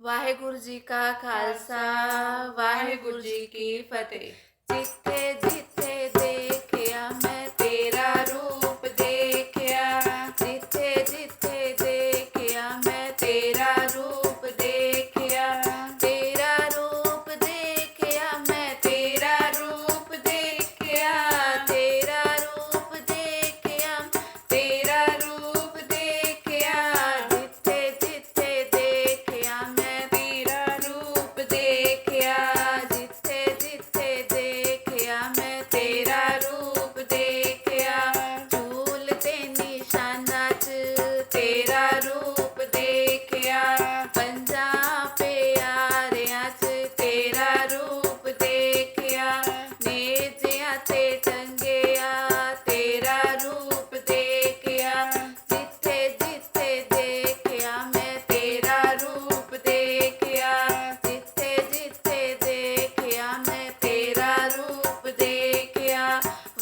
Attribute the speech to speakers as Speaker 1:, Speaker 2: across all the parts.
Speaker 1: ਵਾਹਿਗੁਰੂ ਜੀ ਕਾ ਖਾਲਸਾ ਵਾਹਿਗੁਰੂ ਜੀ ਕੀ ਫਤਿਹ। ਜਿੱਥੇ ਜਿੱਥੇ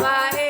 Speaker 1: Bye.